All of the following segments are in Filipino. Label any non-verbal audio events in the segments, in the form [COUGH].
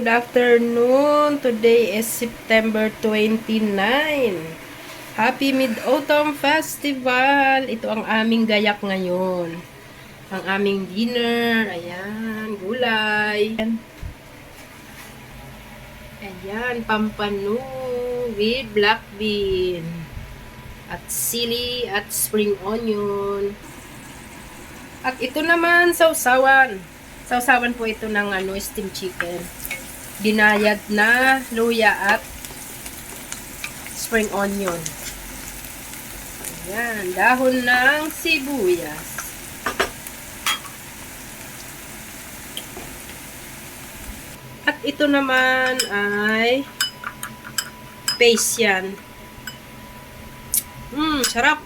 good afternoon. Today is September 29. Happy Mid-Autumn Festival. Ito ang aming gayak ngayon. Ang aming dinner. Ayan, gulay. Ayan, pampanu with black bean. At sili at spring onion. At ito naman, sausawan. Sausawan po ito ng ano, steam chicken. Dinayad na luya at spring onion. Ayan, dahon ng sibuyas. At ito naman ay paste yan. Mmm, sarap.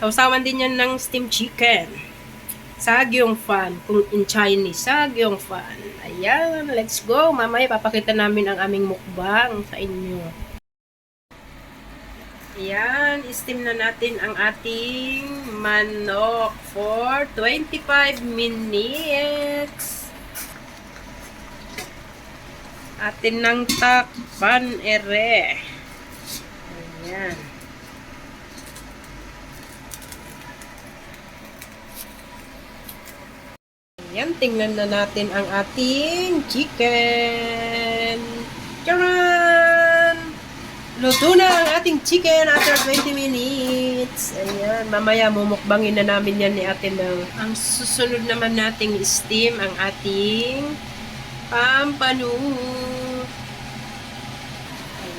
Sausawan din yan ng steam chicken. Sagyong fan. Kung in Chinese, sagyong fan. Ayan, let's go. Mamaya papakita namin ang aming mukbang sa inyo. Ayan, steam na natin ang ating manok for 25 minutes. Atin ng takpan ere. Ayan. Ayan, tingnan na natin ang ating chicken. Charan! Luto na ang ating chicken after 20 minutes. Ayan, mamaya mumukbangin na namin yan ni Ate Mel. Ang susunod naman nating steam ang ating pampanu.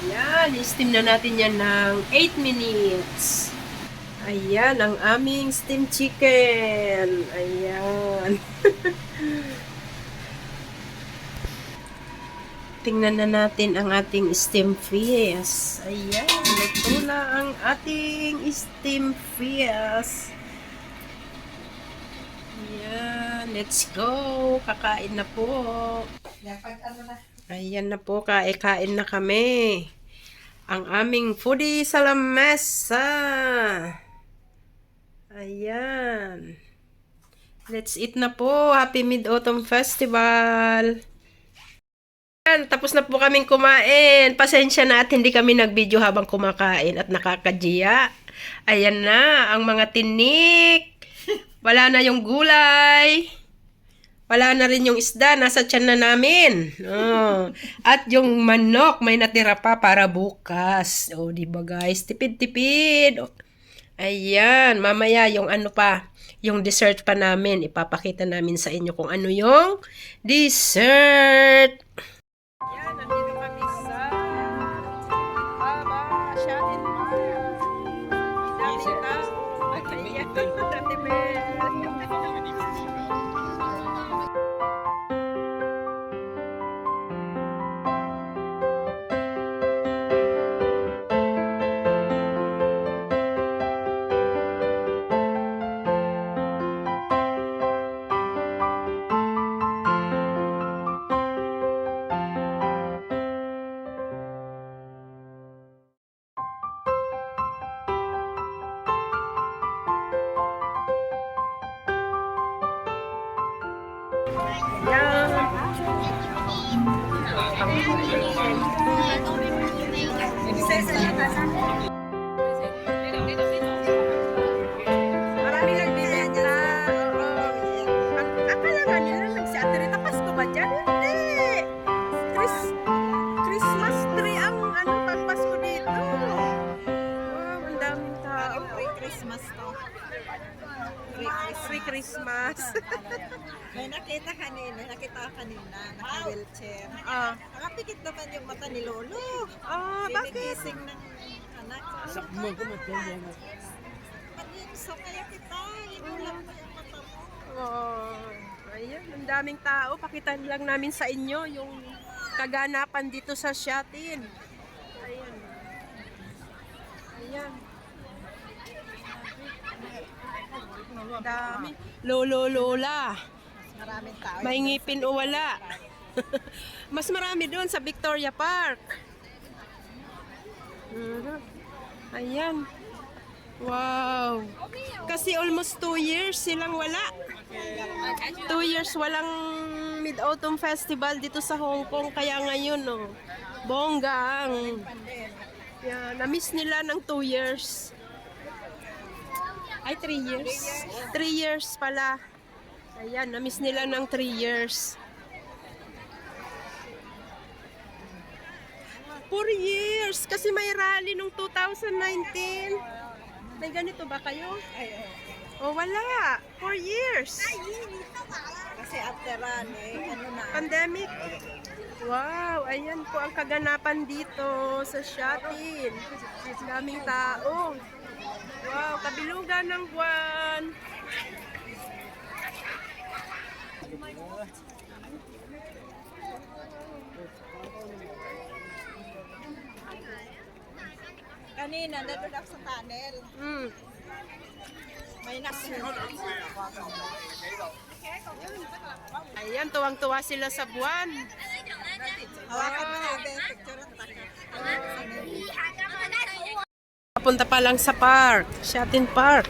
Ayan, steam na natin yan ng 8 minutes. Ayan, ang aming steam chicken. Ayan. [LAUGHS] Tingnan na natin ang ating steam fish. Ayan, luto na ang ating steam fish. Ayan, let's go. Kakain na po. Dapat ano na. Ayan na po, kain na kami. Ang aming foodie sa lamesa. Ayan. Let's eat na po. Happy Mid-Autumn Festival. Ayan, tapos na po kaming kumain. Pasensya na at hindi kami nag-video habang kumakain at nakakajiya. Ayan na, ang mga tinik. Wala na yung gulay. Wala na rin yung isda, nasa tiyan na namin. Oh. At yung manok, may natira pa para bukas. O, oh, di ba guys? Tipid-tipid. Oh. Ayan, mamaya yung ano pa, yung dessert pa namin. Ipapakita namin sa inyo kung ano yung dessert. Ayan. Kanina, naka-wheelchair. ah, Nakapikit naman yung mata ni Lolo. ah, bakit? Binigising ng anak. Sakmo ko sa kaya kita, inulang mo yung mata mo. Oh, ayan, ang daming tao. Pakita lang namin sa inyo yung kaganapan dito sa Shatin. Ayan. Ayan. Dami. Lolo, lola. Maraming tao. May ngipin o wala. [LAUGHS] Mas marami doon sa Victoria Park. Mhm. Ayan. Wow. Kasi almost two years silang wala. Two years walang Mid-Autumn Festival dito sa Hong Kong. Kaya ngayon, no, bonggang. Yeah, na-miss nila ng 2 years. Ay, 3 years. 3 years pala. Ayan, na-miss nila ng 3 years. 4 years! Kasi may rally nung 2019. May ganito ba kayo? Ay, O oh. wala. 4 years. Kasi after eh, ano na. Pandemic. Wow, ayan po ang kaganapan dito sa Shatin. Daming tao. Wow, kabilugan ng buwan. Kanina, nandun ako sa tunnel. Mm. May. Ayan, tuwang-tuwa sila sa buwan. Hawakan mo natin. Picture. Papunta pa lang sa park, Shatin Park.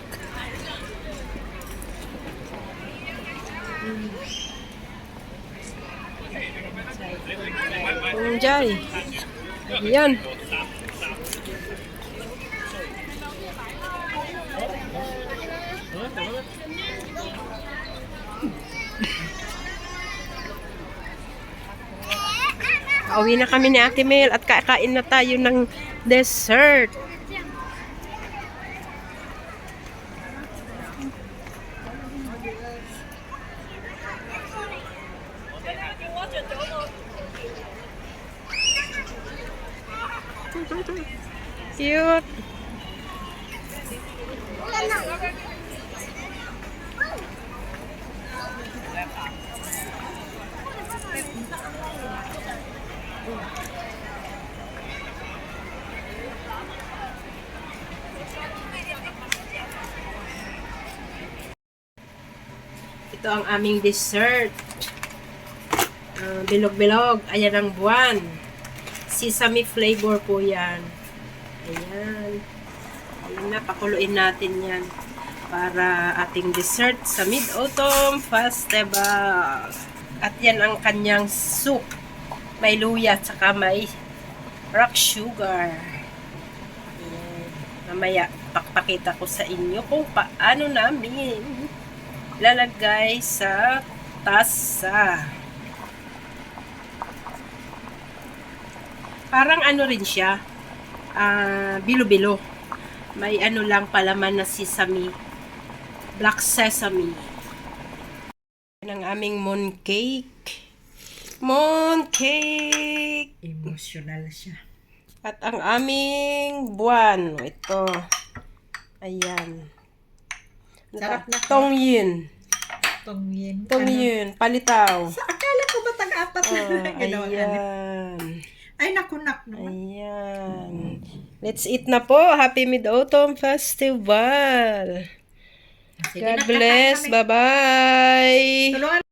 Enjoy. Ayan. Pauwi na kami ni Ate Mel at kakain na tayo ng dessert. Cute. Ito ang aming dessert. Ah, bilog-bilog. Ayan ang buwan. Sesame flavor po yan. Ayan. Ayan na, pakuluin natin yan para ating dessert sa Mid-Autumn Festival. At yan ang kanyang soup. May luya at saka may rock sugar. Ayan. Mamaya, pakpakita ko sa inyo kung paano namin lalagay sa tasa. Parang ano rin siya, ah, bilo-bilo. May ano lang palaman na sesame, black sesame. Ang aming mooncake. Mooncake! Emotional siya. At ang aming buwan, ito. Ayan. Sarap na. Tong yin. Tong yin. Tong yin. Palitaw. Sa akala ko ba tag-apat na Oh, [LAUGHS] ginawa ayan. Ay, nakunak naman. Ayan. Let's eat na po. Happy Mid-Autumn Festival. Sige God bless. kami. Bye-bye. Tulungan